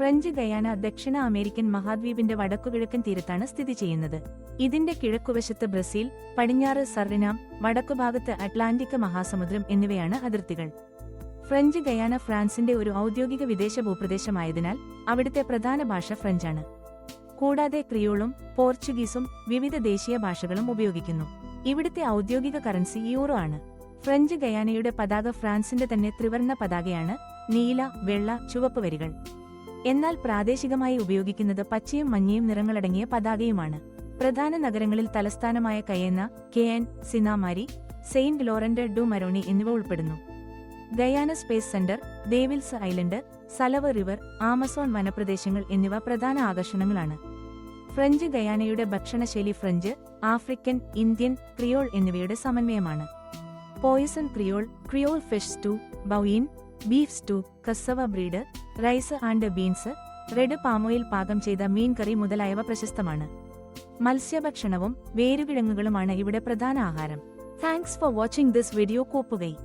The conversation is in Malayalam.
ഫ്രഞ്ച് ഗയാന ദക്ഷിണ അമേരിക്കൻ മഹാദ്വീപിന്റെ വടക്കുകിഴക്കൻ തീരത്താണ് സ്ഥിതി ചെയ്യുന്നത്. ഇതിന്റെ കിഴക്കുവശത്ത് ബ്രസീൽ പടിഞ്ഞാറ് സറിനാം വടക്കുഭാഗത്ത് അറ്റ്ലാന്റിക് മഹാസമുദ്രം എന്നിവയാണ് അതിർത്തികൾ. ഫ്രഞ്ച് ഗയാന ഫ്രാൻസിന്റെ ഒരു ഔദ്യോഗിക വിദേശ ഭൂപ്രദേശമായതിനാൽ അവിടുത്തെ പ്രധാന ഭാഷ ഫ്രഞ്ചാണ്. കൂടാതെ ക്രിയോളും പോർച്ചുഗീസും വിവിധ ദേശീയ ഭാഷകളും ഉപയോഗിക്കുന്നു. ഇവിടുത്തെ ഔദ്യോഗിക കറൻസി യൂറോ ആണ്. ഫ്രഞ്ച് ഗയാനയുടെ പതാക ഫ്രാൻസിന്റെ തന്നെ ത്രിവർണ പതാകയാണ് നീല വെള്ള ചുവപ്പ് വരികൾ. എന്നാൽ പ്രാദേശികമായി ഉപയോഗിക്കുന്നത് പച്ചയും മഞ്ഞയും നിറങ്ങളടങ്ങിയ പതാകയുമാണ്. പ്രധാന നഗരങ്ങളിൽ തലസ്ഥാനമായ Cayenne Cayenne Sinnamary Saint Laurent du Maroni എന്നിവ ഉൾപ്പെടുന്നു. Guiana space centre Devil's Island സലവ river Amazon വനപ്രദേശങ്ങൾ എന്നിവ പ്രധാന ആകർഷണങ്ങളാണ്. ഫ്രഞ്ച് ഗയാനയുടെ ഭക്ഷണശൈലി ഫ്രഞ്ച് ആഫ്രിക്കൻ ഇന്ത്യൻ ക്രിയോൾ എന്നിവയുടെ സമന്വയമാണ്. Poisson Creole Creole fish stew bouillon beef stew cassava bread rice and beans red palm oil പാകം ചെയ്ത മീൻ കറി മുതലായവ പ്രശസ്തമാണ്. മത്സ്യഭക്ഷണവും വേരുകിഴങ്ങുകളുമാണ് ഇവിടെ പ്രധാന ആഹാരം. Thanks for watching this video കൂപ്പുകൈ